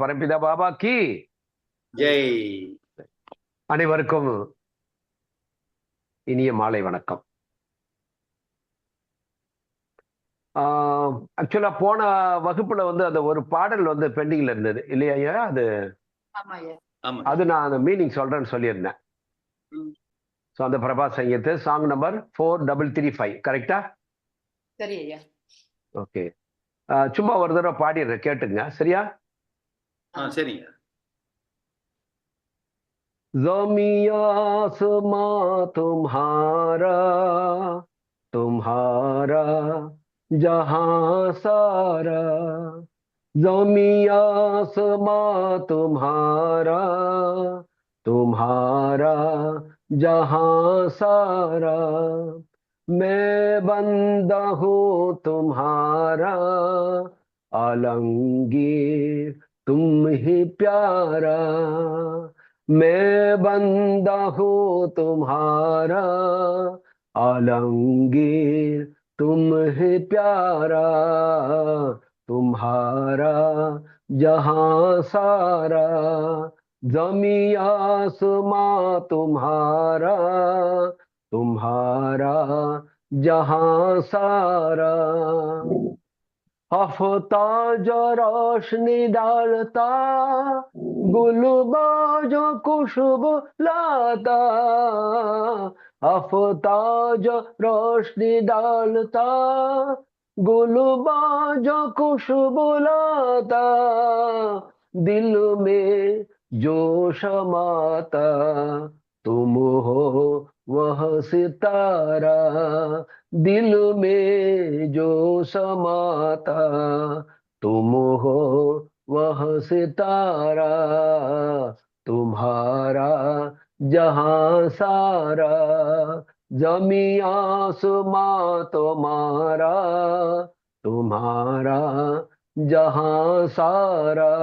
பரம்பிதா பாபா கி. ஜெய். அனைவருக்கும் இனிய மாலை வணக்கம். ஆக்சுவலா போன வகுப்புல வந்து அந்த ஒரு பாடல் வந்து பெண்டிங்ல இருந்தது. இல்லையா அது அது நான் அந்த மீனிங் சொல்றேன்னு சொல்லியிருந்தேன். ஸோ அந்த Prabha Sangeeth song number four double three five கரெக்டா சரி ஓகே சும்மா ஒரு தடவை பாடிடுறேன் கேட்டுங்க. சரியா? زمیا آسمان تمہارا تمہارا جہاں سارا زمیا آسمان تمہارا تمہارا جہاں سارا میں بندہ ہوں تمہارا آلنگیر تم ہی پیارا، میں بندہ ہوں تمہارا عالمگیر تم ہی پیارا، تمہارا جہاں سارا، زمیں آسماں تمہارا تمہارا جہاں سارا۔ सारा अफताज रोशनी डालता गुलबाज खुशबू लाता अफताज रोशनी डालता गुलबाज खुशबू लाता दिल में जो शमाता तुम हो वह सितारा دل میں جو سماتا، تم ہو وہ ستارہ، تمہارا جہاں سارا زمیں آسماں تمہارا تمہارا جہاں سارا۔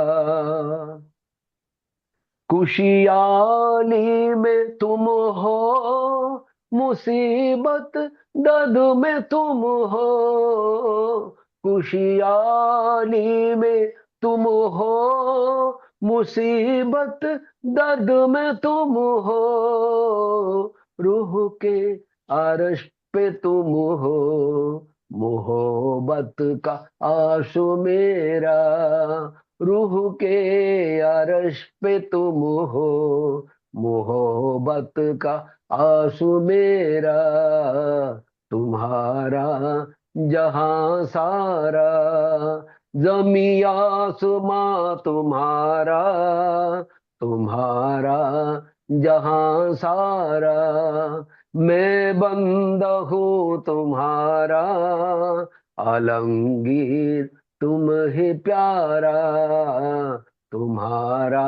خوشیالی میں تم ہو مصیبت دد میں تم ہو، خوشیالی میں تم ہو، مصیبت درد میں تم ہو، روح کے عرش پہ تم ہو، محبت کا آسو میرا، روح کے عرش پہ تم ہو محبت کا آسو میرا، تمہارا جہاں سارا، زمیں آسماں تمہارا تمہارا جہاں سارا، میں بند ہوں تمہارا علمگیر تم ہی پیارا، تمہارا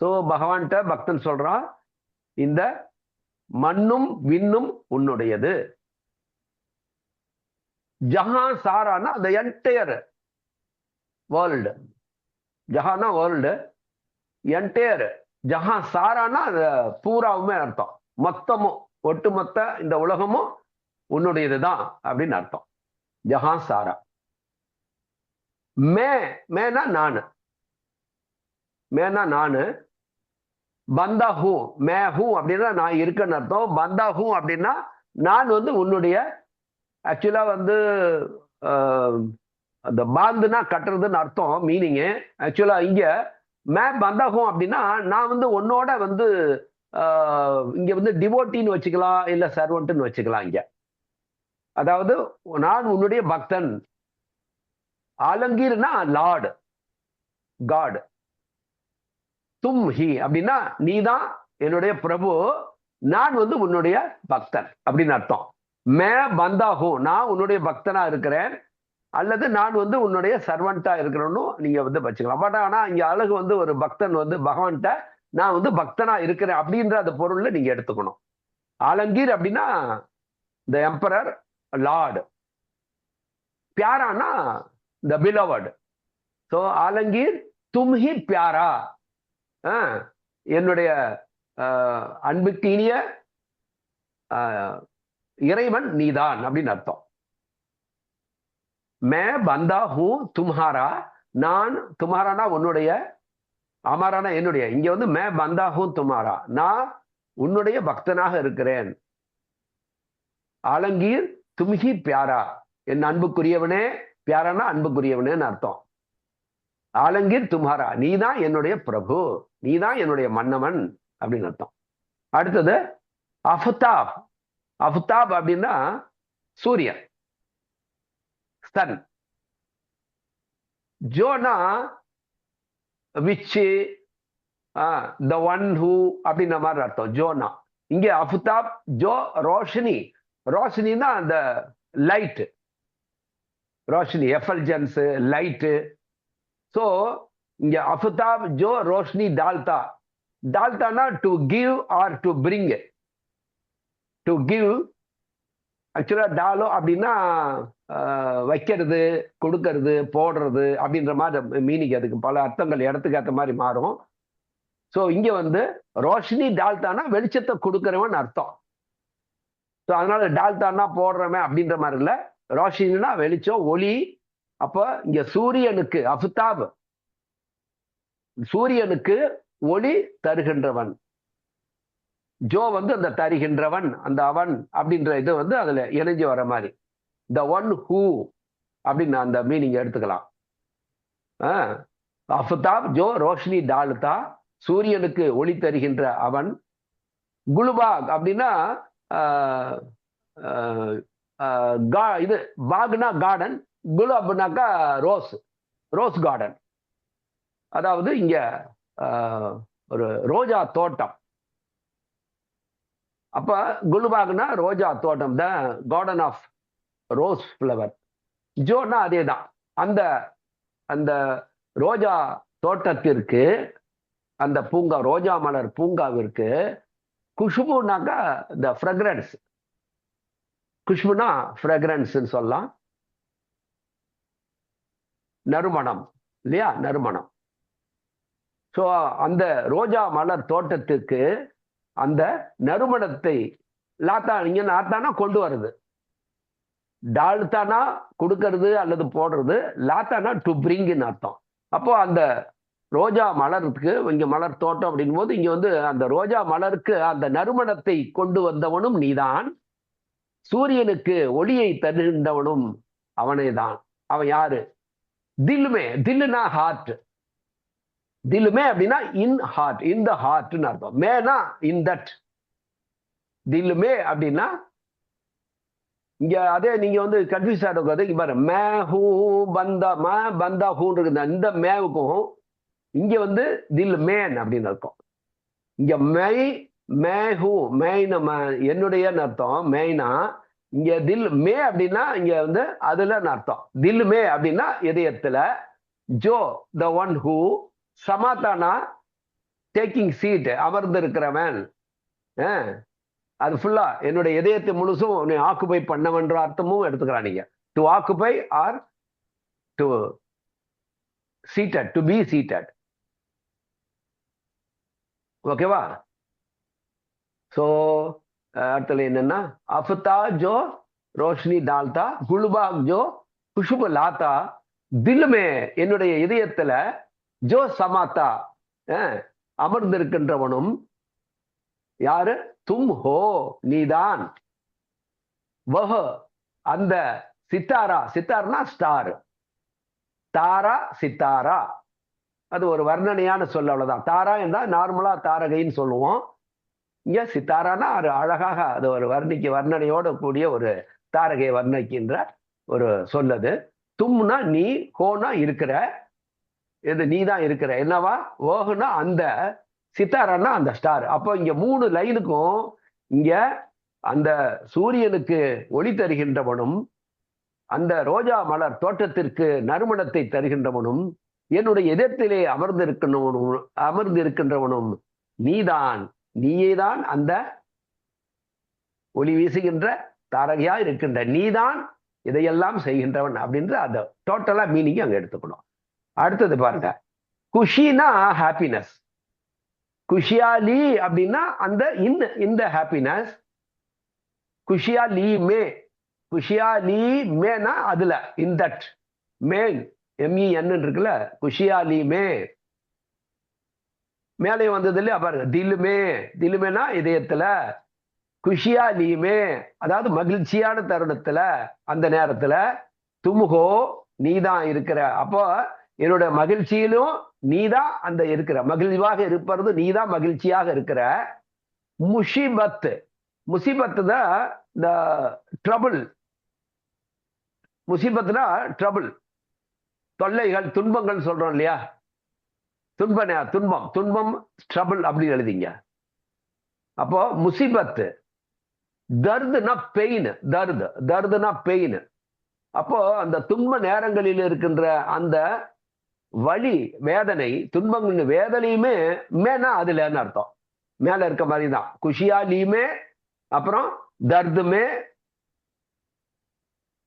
ஸோ பகவான்கிட்ட பக்தன் சொல்றான் இந்த மண்ணும் விண்ணும் உன்னுடையது. ஜஹான் சாரானா அந்த என்டையர் வேர்ல்டு ஜஹானா வேர்ல்டு என்டையர் ஜஹான் சாரானா அது பூராவுமே அர்த்தம். மொத்தமும் ஒட்டுமொத்த இந்த உலகமும் உன்னுடையது தான் அப்படின்னு அர்த்தம். ஜஹான் சாரா. மே மேனா நானு. மேனா நானு. பந்தா ஹூ மே ஹூ அப்படின்னா நான் இருக்கேன்னு அர்த்தம். பந்தா ஹூ அப்படின்னா நான் வந்து உன்னுடைய ஆக்சுவலாக வந்து அந்த பாந்துனா கட்டுறதுன்னு அர்த்தம் மீனிங்கு ஆக்சுவலாக இங்கே மே பந்தாகும் அப்படின்னா நான் வந்து உன்னோட வந்து இங்கே வந்து டிவோட்டின்னு வச்சுக்கலாம் இல்லை சர்வன்ட்டுன்னு வச்சுக்கலாம் இங்கே. அதாவது நான் உன்னுடைய பக்தன். ஆலங்கீர்னா லார்டு காடு தும் ஹி அப்படின்னா நீ தான் என்னுடைய பிரபு. நான் வந்து உன்னுடைய பக்தன். அப்படின்னு அர்த்தம். மே பந்தாகும் நான் உன்னுடைய பக்தனா இருக்கிறேன். அல்லது நான் வந்து உன்னுடைய சர்வெண்டா இருக்கிறனும் நீங்க வந்து வச்சுக்கலாம். பட் ஆனா இங்க அழகு வந்து ஒரு பக்தன் வந்து பகவான்கிட்ட நான் வந்து பக்தனா இருக்கிறேன் அப்படின்ற அந்த பொருள்ல நீங்க எடுத்துக்கணும். ஆலங்கீர் அப்படின்னா த எம்பரர் லார்டு பியாரானா த பிலவர்டு ஸோ ஆலங்கீர் தும்ஹி பியாரா. என்னுடைய அன்புக்கு இனிய ஆஹ், இறைவன் நீதான் அப்படின்னு அர்த்தம். மே பந்தா ஹூ தும்ஹாரா நான் துமாரானா உன்னுடைய அமரானா என்னுடைய? இங்க வந்து மே பந்தா ஹூ துமாரா நான் உன்னுடைய பக்தனாக இருக்கிறேன். ஆலங்கீர் தும்ஹி பியாரா என் அன்புக்குரியவனே பியாரானா அன்புக்குரியவனேன்னு அர்த்தம். ஆலங்கீர் நீ தான் என்னுடைய பிரபு நீதான் என்னுடைய மன்னவன் அப்படின்னு அர்த்தம். அடுத்தது அஃப்தாப். அஃப்தாப் அப்படின்னா சூரியன் சன். ஜோனா விச்சு த ஒன் ஹூ அப்படின்ற மாதிரி அர்த்தம் ஜோனா. இங்க அஃப்தாப் ஜோ ரோஷினி. ரோஷினின்னா அந்த லைட் ரோஷினி எஃபல்ஜன்ஸு லைட்டு ஸோ இங்க அஃப்தாப் ஜோ ரோஷினி டால்தா. டால்தானா to give or to bring to give actually டாலோ அப்படின்னா வைக்கிறது கொடுக்கறது போடுறது அப்படின்ற மாதிரி மீனிங் அதுக்கு பல அர்த்தங்கள் இடத்துக்கு ஏற்ற மாதிரி மாறும். ஸோ இங்க வந்து ரோஷினி டால்தானா வெளிச்சத்தை கொடுக்கறவன் அர்த்தம். ஸோ அதனால டால்தானா போடுறவன் அப்படின்ற மாதிரி இல்லை. ரோஷினா வெளிச்சம் ஒளி அப்போ இங்க சூரியனுக்கு அஃப்தாப். சூரியனுக்கு ஒளி தருகின்றவன். ஜோ வந்து அந்த தருகின்றவன் அந்த அவன் அப்படின்ற இது வந்து அதுல இணைஞ்சு வர மாதிரி. த ஒன் ஹூ அப்படின்னு அந்த மீனிங் எடுத்துக்கலாம். ஆஹ் அஃப்தாப் ஜோ ரோஷினி டாலுதா சூரியனுக்கு ஒளி தருகின்ற அவன். குலுபாக் அப்படின்னா கா- இது பாக்னா கார்டன் குலு அப்படின்னாக்கா ரோஸ் ரோஸ் கார்டன். அதாவது இங்க ஒரு ரோஜா தோட்டம். அப்ப குல்பாக்னா ரோஜா தோட்டம் the garden of rose flower. ஜோனா அதே தான் அந்த அந்த ரோஜா தோட்டத்திற்கு அந்த பூங்கா ரோஜா மலர் பூங்காவிற்கு குஷ்புனாக்கா த ஃப்ரெக்ரன்ஸ். குஷ்புனா ஃப்ரெக்ரன்ஸ்ன்னு சொல்லலாம். நறுமணம் இல்லையா? நறுமணம். ஸோ அந்த ரோஜா மலர் தோட்டத்துக்கு அந்த நறுமணத்தை லாத்தா இங்கே நாத்தானா கொண்டு வருது டால்தானா கொடுக்கறது அல்லது போடுறது லாத்தானா டு பிரிங்குன்னு அர்த்தம். அப்போ அந்த ரோஜா மலருக்கு இங்க மலர் தோட்டம் அப்படின் போது இங்க வந்து அந்த ரோஜா மலருக்கு அந்த நறுமணத்தை கொண்டு வந்தவனும் நீதான். சூரியனுக்கு ஒளியை தருகின்றவனும் அவனே தான் அவன் யாரு? தில்லுமே தில்லுனா ஹார்ட் தில்லுமே அப்படின்னா இன் ஹார்ட் இன் த ஹார்ட்னு அர்த்தம். மேனா இன் தட் தில்லுமே அப்படின்னா இங்க அதே நீங்க வந்து கன்ஃபியூஸ் ஆகிருக்காது இங்க பாரு. மே ஹூ பந்தா மே பந்தா ஹூன்னு இந்த மேவுக்கும் இங்க வந்து தில் மேன் அப்படின்னு அர்த்தம். இங்க மெய் மே ஹூ மேய்ன என்னுடையன்னு அர்த்தம். மெய்னா இங்க தில் மே அப்படின்னா இங்க வந்து அதுல அர்த்தம். தில் மே அப்படின்னா இதயத்துல. ஜோ த ஒன் ஹூ சமாதானா டேக்கிங் சீட் அமர்ந்து இருக்கிறவன் அது ஃபுல்லா என்னுடைய இதயத்தை முழுசும் உன்னை ஆக்குபை பண்ணவன்ற அர்த்தமும் எடுத்துக்கிறான் நீங்க to occupy or to seated to be seated ஓகேவா ஸோ அடுத்தது என்னன்னா அஃபத்தா ஜோ ரோஷினி டால்தா குழுபாக் ஜோ குஷுபு லாத்தா தில்லுமே என்னுடைய இதயத்துல ஜோ சமாத்தா அஹ், அமர்ந்திருக்கின்றவனும் யாரு? தும் ஹோ நீதான். வஹ அந்த சித்தாரா சித்தார்னா ஸ்டார். தாரா சித்தாரா. அது ஒரு வர்ணனையான சொல் அவ்வளவுதான். தாரா என்றால் நார்மலா தாரகைன்னு சொல்லுவோம். இங்கே சித்தாரானா அது அழகாக அது ஒரு வர்ணிக்க வர்ணனையோடு கூடிய ஒரு தாரகையை வர்ணிக்கின்ற ஒரு சொல்லது. தும்னா நீ ஹோனா இருக்கிற. இது நீ தான் இருக்கிற. என்னவா? ஓகுனா அந்த சித்தாரானா அந்த ஸ்டார். அப்போ இங்க மூணு லைனுக்கும் இங்க அந்த சூரியனுக்கு ஒளி தருகின்றவனும் அந்த ரோஜா மலர் தோட்டத்திற்கு நறுமணத்தை தருகின்றவனும் என்னுடைய எதிர்த்திலே அமர்ந்திருக்கின்றவனும் அமர்ந்திருக்கின்றவனும் நீதான். நீயேதான் அந்த ஒளி வீசுகின்ற தாரகையா இருக்கின்ற நீதான் இதையெல்லாம் செய்கின்றவன் அப்படின்ற அந்த டோட்டலா மீனிங் அங்க எடுத்துக்கணும். அடுத்தது பாருங்க. குஷினா ஹாப்பினஸ் குஷியாலி அப்படின்னா அந்த இந்த இந்த ஹாப்பினஸ் குஷியாலி மே. குஷியாலி மேனா அதுல இன் தட் மேன் எம்இஎன் இருக்குல்ல. குஷியாலி மே. மேலே வந்தது இல்லையா பாருங்க தில்லுமே தில்லுமேனா இதயத்துல குஷியாலியுமே அதாவது மகிழ்ச்சியான தருணத்துல அந்த நேரத்துல துமுகோ நீதான் இருக்கிற. அப்போ என்னோட மகிழ்ச்சியிலும் நீதான் அந்த இருக்கிற. மகிழ்வாக இருப்பது நீதான் மகிழ்ச்சியாக இருக்கிற. முஷிபத் முசிபத்து தான் இந்த ட்ரபிள் முசிபத்னா ட்ரபிள் தொல்லைகள் துன்பங்கள் சொல்றோம் இல்லையா? துன்பன துன்பம். துன்பம் ட்ரபிள் அப்படின்னு எழுதிங்க. அப்போ முசிபத்து. தர்துனா பெயின் தர்து. தர்துனா பெயின் அப்போ அந்த துன்ப நேரங்களில் இருக்கின்ற அந்த வழி வேதனை துன்பங்கள் வேதனையுமே மேனா அதுலன்னு அர்த்தம். மேல இருக்க மாதிரி தான் குஷியாலியுமே அப்புறம் தர்துமே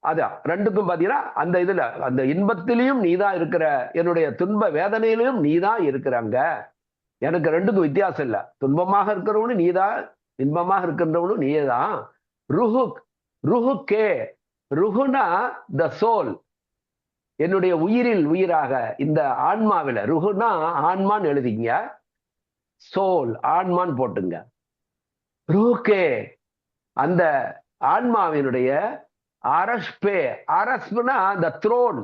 அதான் ரெண்டுக்கும் பாத்தீங்கன்னா அந்த இதுல அந்த இன்பத்திலையும் நீதான் இருக்கிற என்னுடைய துன்ப வேதனையிலையும் நீதான் இருக்கிறாங்க எனக்கு ரெண்டுக்கும் வித்தியாசம் இல்லை. துன்பமாக இருக்கிறவனு நீதான் இன்பமாக இருக்கின்றவனும் நீதான் ருஹு ருஹு கே ருஹுனா த சோல் என்னுடைய உயிரில் உயிராக இந்த ஆன்மாவில ருஹுனா ஆன்மான்னு எழுதிங்க. சோல் ஆன்மான்னு போட்டுங்க. ருஹுகே அந்த ஆன்மாவினுடைய அரஸ்பே அரஸ்புனா த த்ரோன்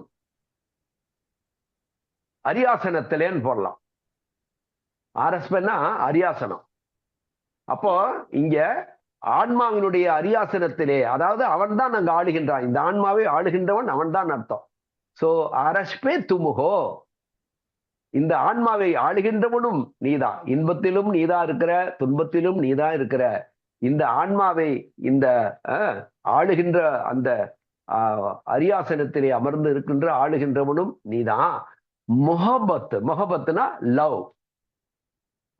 அரியாசனத்திலேன்னு போடலாம். அரஸ்பன்னா அரியாசனம். அப்போ இங்க ஆன்மாவினுடைய அரியாசனத்திலே அதாவது அவன் தான் அங்க ஆளுகின்றான். இந்த ஆன்மாவை ஆளுகின்றவன் அவன் தான் அர்த்தம் சோ அரஸ்பே துமுகோ. இந்த ஆன்மாவை ஆளுகின்றவனும் நீதான். இன்பத்திலும் நீதான் இருக்கிற துன்பத்திலும் நீதான் இருக்கிற. இந்த ஆன்மாவை இந்த ஆளுகின்ற அந்த அரியாசனத்திலே அமர்ந்து இருக்கின்ற ஆளுகின்றவனும் நீதான். முகபத் முகபத்னா லவ்.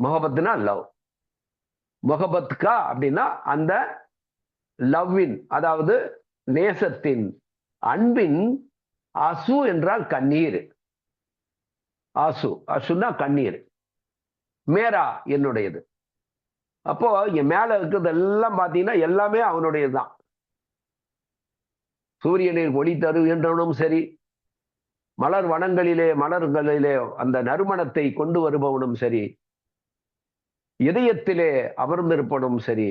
முகபத்னா லவ். முகபத்கா அப்படின்னா அந்த லவ்வின் அதாவது நேசத்தின் அன்பின் அசு என்றால் கண்ணீர். அசு அசுன்னா கண்ணீர். மேரா என்னுடையது. அப்போ இங்க மேல இருக்கிறதெல்லாம் பாத்தீங்கன்னா எல்லாமே அவனுடையது தான் சூரியனை ஒளி தருகின்றவனும் சரி மலர் வனங்களிலே மலர்களிலே அந்த நறுமணத்தை கொண்டு வருபவனும் சரி இதயத்திலே அமர்ந்திருப்பவனும் சரி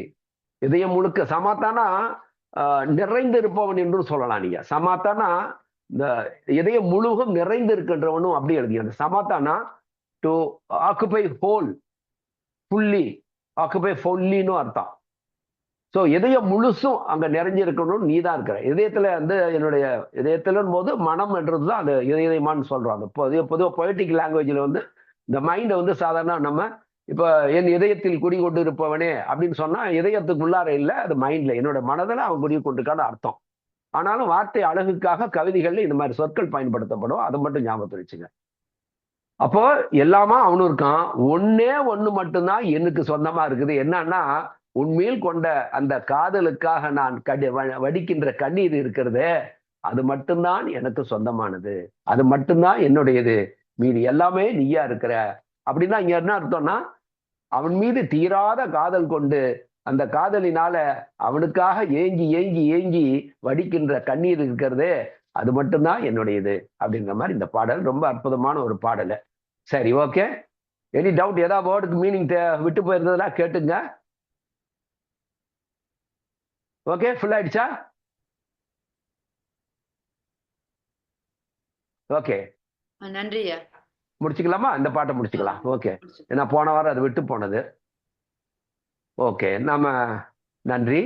இதயம் முழுக்க சமாத்தானா ஆஹ், நிறைந்திருப்பவன் என்றும் சொல்லலாம் நீங்க. சமாத்தானா இந்த இதயம் முழுவதும் நிறைந்து இருக்கின்றவனும் அப்படி எழுதி அந்த சமாத்தானா டு ஆக்குபை ஹோல் புள்ளி ஆக்குபை ஃபொல்லின்னு அர்த்தம். ஸோ இதயம் முழுசும் அங்கே நிறைஞ்சிருக்கணும்னு நீ தான் இருக்கிற. இதயத்தில் வந்து என்னுடைய இதயத்திலும் போது மனம் என்றது தான் அது இதயமான்னு சொல்கிறோம் அந்த பொதுவாக பொதுவாக பொயட்டிக் லாங்குவேஜில் வந்து இந்த மைண்டை வந்து சாதாரண நம்ம இப்போ என் இதயத்தில் குடிகொண்டு இருப்பவனே அப்படின்னு சொன்னா இதயத்துக்குள்ளார இல்லை அது மைண்டில் என்னோட மனதில் அவன் குடி கொண்டிருக்கான அர்த்தம். ஆனாலும் வார்த்தை அழகுக்காக கவிதைகளில் இந்த மாதிரி சொற்கள் பயன்படுத்தப்படும். அதை மட்டும் ஞாபகத்தில் வச்சுங்க. அப்போ எல்லாமா அவனும் இருக்கான். ஒன்னே ஒண்ணு மட்டும்தான் எனக்கு சொந்தமா இருக்குது. என்னன்னா உண்மையில் கொண்ட அந்த காதலுக்காக நான் கடி வ- வடிக்கின்ற கண்ணீர் இருக்கிறதே அது மட்டும்தான் எனக்கு சொந்தமானது. அது மட்டும்தான் என்னுடையது. மீதி எல்லாமே நீயா இருக்கிற. அப்படின்னா இங்க என்ன அர்த்தம்னா அவன் மீது தீராத காதல் கொண்டு அந்த காதலினால அவனுக்காக ஏங்கி ஏங்கி ஏங்கி வடிக்கின்ற கண்ணீர் இருக்கிறதே அது மட்டும்தான் என்னுடையது. அப்படிங்கிற மாதிரி இந்த பாடல் ரொம்ப அற்புதமான ஒரு பாடலை. சரி ஓகே எனி டவுட் ஏதாவது வேர்டுக்கு மீனிங் விட்டு போயிருந்ததுனா கேட்டுங்க. ஓகே ஃபுல் ஆயிடுச்சா? ஓகே நன்றி முடிச்சுக்கலாமா? இந்த பாட்டை முடிச்சுக்கலாம். ஓகே ஏன்னா போன வாரம் அது விட்டு போனது. ஓகே நாம நன்றி.